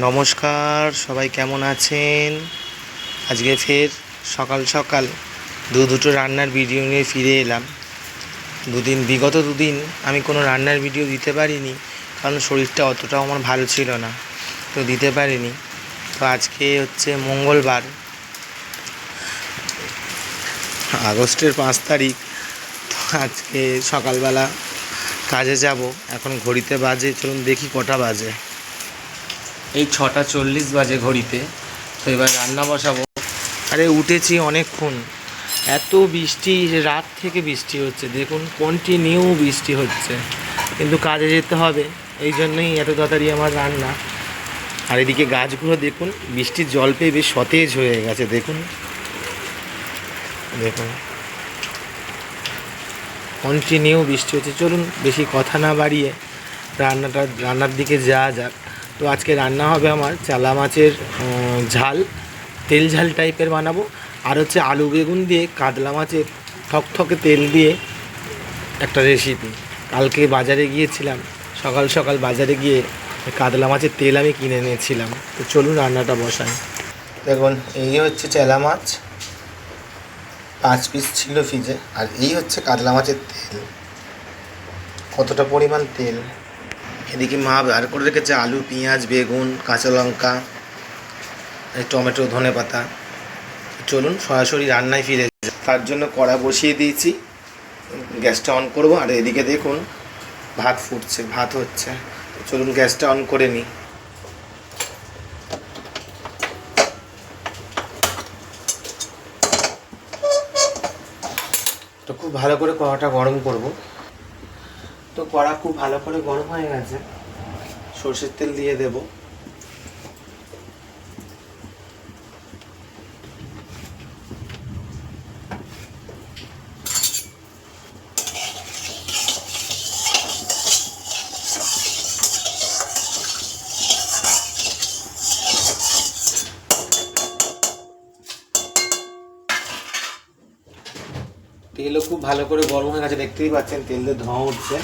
নমস্কার, সবাই কেমন আছেন? আজকে ফের সকাল সকাল দু দুটো রান্নার ভিডিও নিয়ে ফিরে এলাম। দুদিন, বিগত দুদিন আমি কোনো রান্নার ভিডিও দিতে পারিনি, কারণ শরীরটা অতটাও আমার ভালো ছিল না, তো দিতে পারিনি। তো আজকে হচ্ছে মঙ্গলবার, আগস্টের পাঁচ তারিখ, তো আজকে সকালবেলা কাজে যাব। এখন ঘড়িতে বাজে, চলুন দেখি কটা বাজে। এই ছটা চল্লিশ বাজে ঘড়িতে। তো এবার রান্না বসাবো। আরে উঠেছি অনেকক্ষণ। এত বৃষ্টি, রাত থেকে বৃষ্টি হচ্ছে। দেখুন কন্টিনিউ বৃষ্টি হচ্ছে। কিন্তু কাজে যেতে হবে। এই জন্যই এত তাড়াতাড়ি আমার রান্না। আর এদিকে গাছগুলো দেখুন, বৃষ্টির জল পেয়ে বেশ সতেজ হয়ে গেছে। দেখুন। দেখুন। কন্টিনিউ বৃষ্টি হচ্ছে। চলুন, বেশি কথা না বাড়িয়ে রান্নাটা, রান্নার দিকে যাওয়া যাক। তো আজকে রান্না হবে আমার চালা মাছের ঝাল। তেল ঝাল টাইপের বানাবো। আর হচ্ছে আলু বেগুন দিয়ে কাতলা মাছের থকথকে তেল দিয়ে একটা রেসিপি কালকে বাজারে গিয়েছিলাম, সকাল সকাল বাজারে গিয়ে কাতলা মাছের তেল আমি কিনে নিয়েছিলাম তো চলুন রান্নাটা বসাই। দেখুন, এই হচ্ছে চেলা মাছ। পাঁচ পিস ছিল ফ্রিজে আর এই হচ্ছে কাতলা মাছের তেল। কতটা পরিমাণ তেল? এদিকে মা বার করে রেখেছে আলু, পেঁয়াজ, বেগুন, কাঁচা লঙ্কা টমেটো, ধনে পাতা। চলুন সরাসরি রান্নায় ফিরে তার জন্য কড়া বসিয়ে দিয়েছি। গ্যাসটা অন করব। আর এদিকে দেখুন, ভাত ফুটছে, ভাত হচ্ছে। চলুন গ্যাসটা অন করে নিই। তো খুব ভালো করে কড়াটা গরম করব। তো কড়া খুব ভালো করে গরম হয়ে গেছে। সর্ষের তেল দিয়ে দেব। তেলও খুব ভালো করে গরম হয়ে গেছে, দেখতেই পাচ্ছেন, তেল দিয়ে ধোঁয়া উঠছে।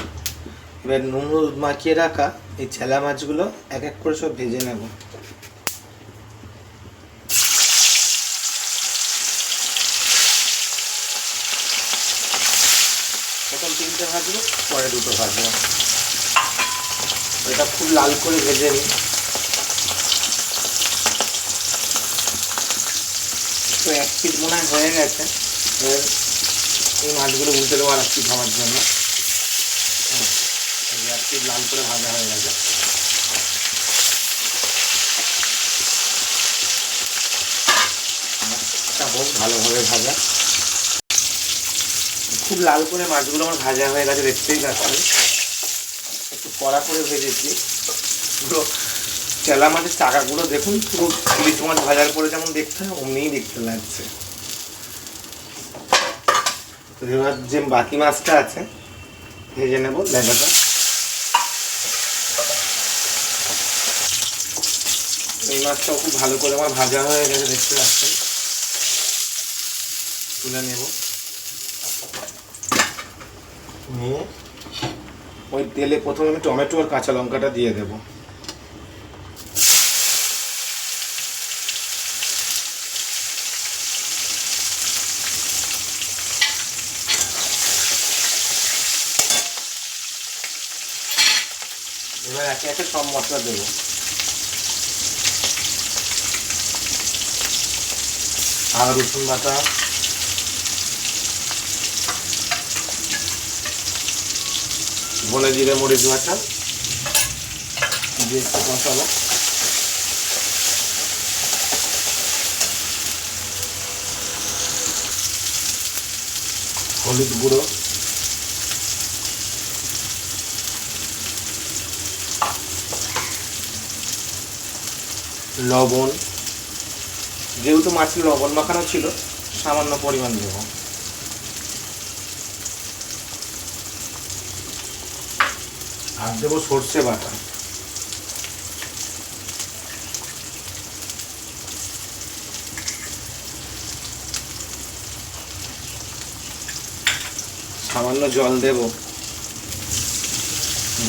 এবার নুন মাখিয়ে রাখা এই ছেলা মাছগুলো এক এক করে সব ভেজে নেব। প্রথম তিনটে ভাজবো, পরে দুটো ভাজবো। এটা খুব লাল করে ভেজে নিই। তো এক পিট মনে হয় হয়ে গেছে। এই মাছগুলো উল্টে দেবো আর এক পিট হওয়ার জন্য। এই যে এক পিট লাল করে ভাজা হয়ে গেছে। হোক, ভালোভাবে ভাজা। খুব লাল করে মাছগুলো আমার ভাজা হয়ে গেছে, দেখতেই পাচ্ছি। একটু কড়া করে ভেজেছি। পুরো চেলা মাছের চাকাগুলো দেখুন, পুরো ইলিশ মাছ ভাজার পরে যেমন দেখতে হয়, অমনিই দেখতে লাগছে। এবার যে বাকি মাছটা আছে, ভেজে নেব লেদাটা এই মাছটাও খুব ভালো করে আমার ভাজা হয়ে গেছে, দেখতে পাচ্ছেন। তুলে নেব। নিয়ে ওই তেলে প্রথমে আমি টমেটো আর কাঁচা লঙ্কাটা দিয়ে দেবো। এবার একে একে সব মশলা দেবো। আদা রসুন বাটা। ধনে জিরে মরিচ বাটা। দিয়ে একটু মশলা। হলুদ গুঁড়ো। লবণ। যেহেতু মাছের লবণ মাখানো ছিল, সামান্য পরিমাণ দেব। আর দেবো সর্ষে বাটা। সামান্য জল দেব।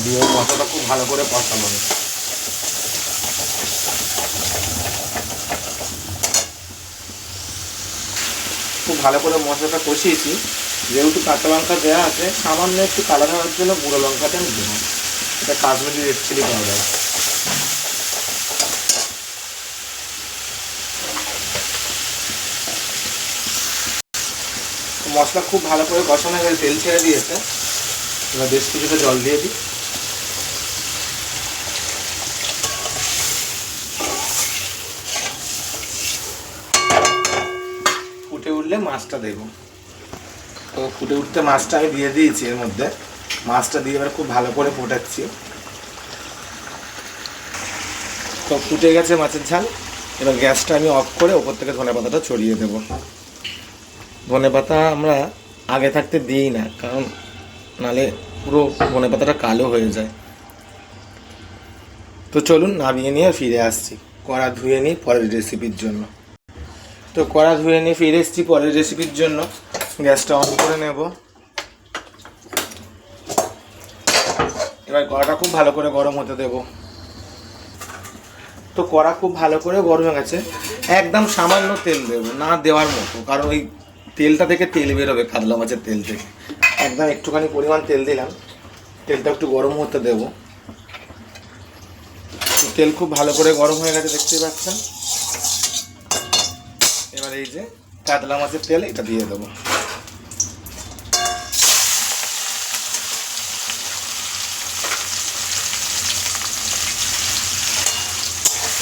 দিয়ে মশলাটা খুব ভালো করে কষানো ভালো করে মশলাটা কষিয়েছি। যেহেতু কাঁচা লঙ্কা দেওয়া আছে, সামান্য একটু কালার হওয়ার জন্য গুঁড়ো লঙ্কাটা আমি দেবো। এটা কাশ্মীরি রেড চিলি পাউডার মশলা খুব ভালো করে কষানো হয়ে তেল ছেড়ে দিয়েছে। এবার বেশ কিছুটা জল দিয়ে দিই ফুটে উঠলে মাছটা দেবো তো ফুটে উঠতে মাছটা আমি দিয়ে দিয়েছি এর মধ্যে। মাছটা দিয়ে এবার খুব ভালো করে ফোটাচ্ছি। তো ফুটে গেছে মাছের ঝাল। এবার গ্যাসটা আমি অফ করে ওপর থেকে ধনে পাতাটা ছড়িয়ে দেবো। ধনে পাতা আমরা আগে থাকতে দিই না, কারণ নালে পুরো ধনে পাতাটা কালো হয়ে যায়। তো চলুন নামিয়ে নিয়ে ফিরে আসছি। কড়া ধুয়ে নিই পরের রেসিপির জন্য। তো কড়া ধুয়ে নিয়ে ফিরে এসেছি পরের রেসিপির জন্য। গ্যাসটা অন করে নেব। এবার কড়াটা খুব ভালো করে গরম হতে দেব। তো কড়া খুব ভালো করে গরম হয়ে গেছে। একদম সামান্য তেল দেবো, না দেওয়ার মতো, কারণ ওই তেলটা থেকে তেল বেরোবে কাতলা মাছের তেল থেকে। একদম একটুখানি পরিমাণ তেল দিলাম। তেলটা একটু গরম হতে দেবো। তেল খুব ভালো করে গরম হয়ে গেছে, দেখতেই পাচ্ছেন। এবার এই যে কাতলা মাছের তেল, এটা দিয়ে দেবো।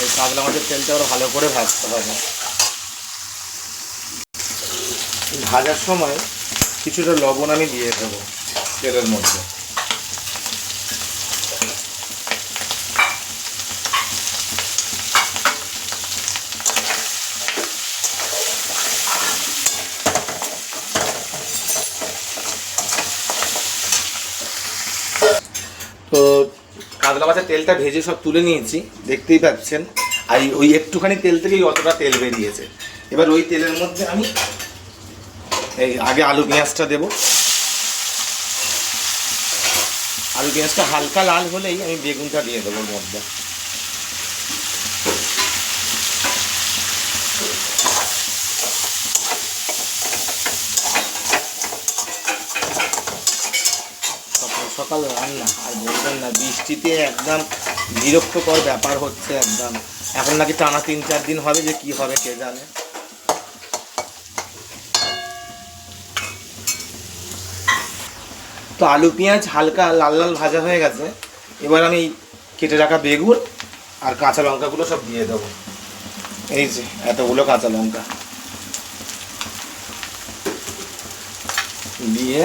এই কাতলা মাছের তেলটা আরও ভালো করে ভাজতে হবে। ভাজার সময় কিছুটা লবণ আমি দিয়ে দেবো তেলের মধ্যে তো কাতলা মাছের তেলটা ভেজে সব তুলে নিয়েছি, দেখতেই পাচ্ছেন। আর ওই একটুখানি তেল থেকেই অতটা তেল বেরিয়েছে। এবার ওই তেলের মধ্যে আমি এই আগে আলু পেঁয়াজটা দেব। আলু পেঁয়াজটা হালকা লাল হলেই আমি বেগুনটা দিয়ে দেবো মধ্যে। সকাল রান্না আর বলবেন না, বৃষ্টিতে একদম বিরক্তকর ব্যাপার হচ্ছে একদম। এখন নাকি টানা তিন চার দিন হবে যে কি হবে কে জানে। তো আলু, পেঁয়াজ হালকা লাল লাল ভাজা হয়ে গেছে, এবার আমি কেটে রাখা বেগুন আর কাঁচা লঙ্কাগুলো সব দিয়ে দেবো। এই যে, এতগুলো কাঁচা লঙ্কা। দিয়ে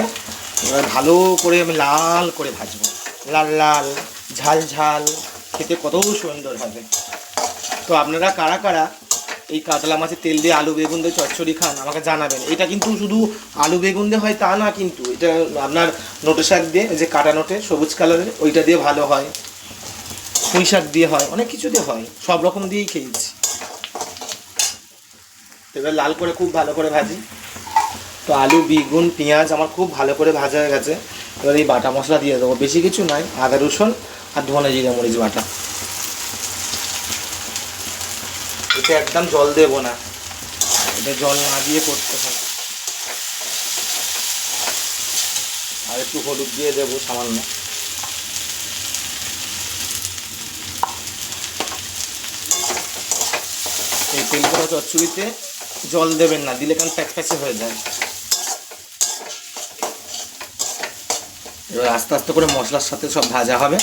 এবার ভালো করে আমি লাল করে ভাজবো। লাল লাল, ঝাল ঝাল, খেতে কত সুন্দর হবে। তো আপনারা কারা কারা এই কাতলা মাছের তেল দিয়ে আলু, বেগুন দিয়ে চচ্চড়ি খান, আমাকে জানাবেন। এটা কিন্তু শুধু আলু, বেগুন দিয়ে হয় তা না কিন্তু, এটা আপনার নোটে শাক দিয়ে যে কাটা নোটে, সবুজ কালারের, ওইটা দিয়ে ভালো হয়। পুঁই শাক দিয়ে হয়, অনেক কিছু দিয়ে হয়, সব রকম দিয়েই খেয়েছি। এবার লাল করে খুব ভালো করে ভাজি। তো আলু, বেগুন, পেঁয়াজ আমার খুব ভালো করে ভাজা হয়ে গেছে। এবার এই বাটা মশলা দিয়ে দেবো। বেশি কিছু নয় আদা, রসুন আর ধনে জিরে, মরিচ বাটা। এটা একদম জল দেবো না। এটা জল না দিয়ে করতে হয় আর একটু হলুদ দিয়ে দেবো সামান্য। এই তেল করা চচ্চড়িতে জল দেবেন না, দিলে কেন প্যাচ প্যাচে হয়ে যায়। এবার আস্তে আস্তে করে মশলার সাথে সব ভাজা হবে।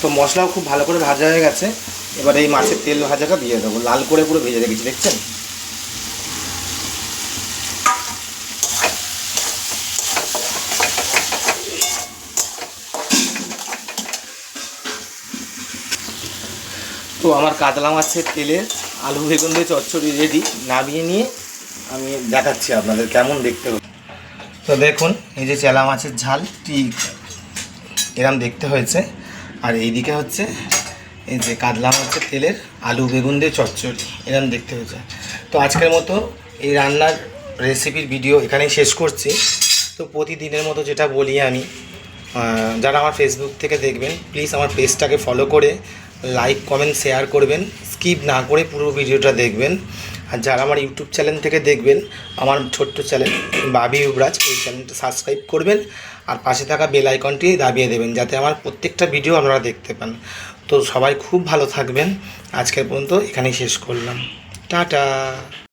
তো মশলাও খুব ভালো করে ভাজা হয়ে গেছে। এবার এই মাছের তেল ভাজাটা দিয়ে দেবো। লাল করে পুরো ভেজে রেখেছি, দেখছেন? তো আমার কাতলা মাছের তেলে আলু বেগুন দিয়ে চচ্চড়ি রেডি। নামিয়ে নিয়ে আমি দেখাচ্ছি আপনাদের কেমন দেখতে হবে তো দেখুন, এই যে চেলা মাছের ঝাল, ঠিক এরম দেখতে হয়েছে। আর এইদিকে হচ্ছে, এই যে কাতলা মাছের তেলের আলু বেগুন দিয়ে চচ্চড়ি, এরম দেখতে হয়েছে। তো আজকের মতো এই রান্নার রেসিপির ভিডিও এখানেই শেষ করছি। তো প্রতিদিনের মতো যেটা বলি আমি যারা আমার ফেসবুক থেকে দেখবেন প্লিজ আমার পেজটাকে ফলো করে লাইক কমেন্ট শেয়ার করবেন। স্কিপ না করে পুরো ভিডিওটা দেখবেন। আর যারা আমার ইউটিউব চ্যানেল থেকে দেখবেন, আমার ছোট্ট চ্যানেল বাবি ইউবরাজ ওই চ্যানেলটা সাবস্ক্রাইব করবেন আর পাশে থাকা বেল আইকনটি দাবিয়ে দেবেন যাতে আমার প্রত্যেকটা ভিডিও আপনারা দেখতে পান। তো সবাই খুব ভালো থাকবেন। আজকের পর্যন্ত এখানেই শেষ করলাম। টাটা!